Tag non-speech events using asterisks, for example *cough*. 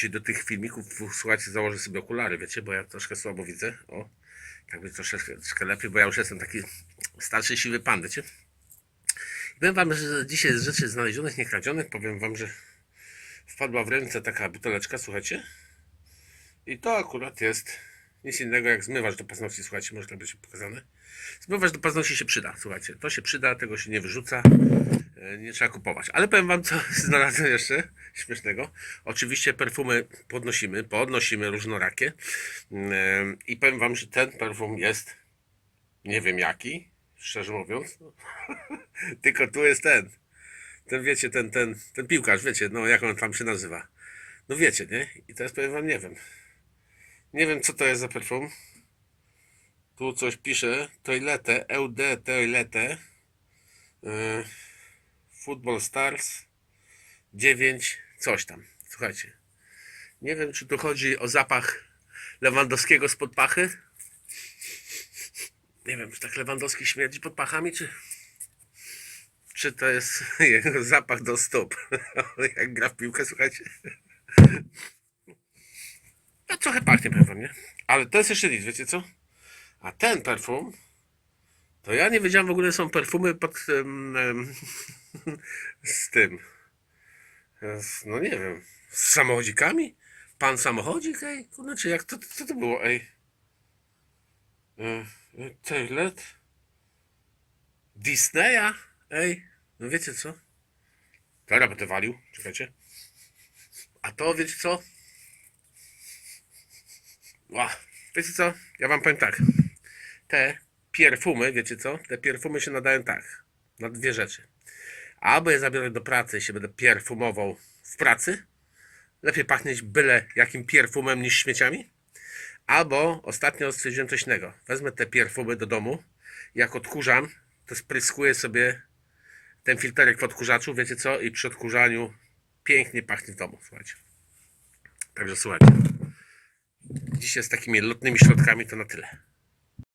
dzisiaj do tych filmików, słuchajcie, założę sobie okulary, wiecie, bo ja troszkę słabo widzę. O, tak by troszeczkę, troszkę lepiej, bo ja już jestem taki starszy, siwy pan, wiecie. I powiem wam, że dzisiaj z rzeczy znalezionych, niekradzionych, powiem wam, że wpadła w ręce taka buteleczka, słuchajcie. I to akurat jest nic innego jak zmywacz do paznokci, słuchajcie, może to być pokazane. Zmywacz do paznokci się przyda, słuchajcie. To się przyda, tego się nie wyrzuca, nie trzeba kupować. Ale powiem wam, co *laughs* znalazłem jeszcze śmiesznego. Oczywiście perfumy podnosimy, podnosimy różnorakie. E, I powiem wam, że ten perfum jest nie wiem jaki, szczerze mówiąc. *laughs* Tylko tu jest ten. Ten wiecie, ten, ten, ten piłkarz, wiecie, no jak on tam się nazywa. No wiecie, nie? I teraz powiem wam, nie wiem. Nie wiem, co to jest za perfum. Tu coś pisze. Toilette, EUD Toilette. Yy, Football Stars 9, coś tam. Słuchajcie. Nie wiem, czy tu chodzi o zapach Lewandowskiego spod pachy. Nie wiem, czy tak Lewandowski śmierdzi pod pachami, czy... Czy to jest *laughs* jego zapach do stóp? *laughs* Jak gra w piłkę, słuchajcie. No trochę pachnie, powiem nie? Ale to jest jeszcze nic, wiecie co? A ten perfum, to ja nie wiedziałem w ogóle, są perfumy pod em, em, *laughs* z tym. Z, no nie wiem, z samochodzikami? Pan samochodzik, ej? Kurde, czy jak to, co to było, ej? E, e, Toilet? Disneya? Ej, no wiecie co? Teraz będę walił, czekajcie. A to wiecie co? Ła, wiecie co? Ja wam powiem tak. Te perfumy, wiecie co? Te perfumy się nadają tak. Na dwie rzeczy. Albo je zabiorę do pracy się będę perfumował w pracy. Lepiej pachnieć byle jakim perfumem niż śmieciami. Albo ostatnio stwierdziłem coś innego. Wezmę te perfumy do domu. Jak odkurzam, to spryskuję sobie ten filterek w odkurzaczu, wiecie co? I przy odkurzaniu pięknie pachnie w domu, słuchajcie. Także słuchajcie. Dzisiaj z takimi lotnymi środkami to na tyle.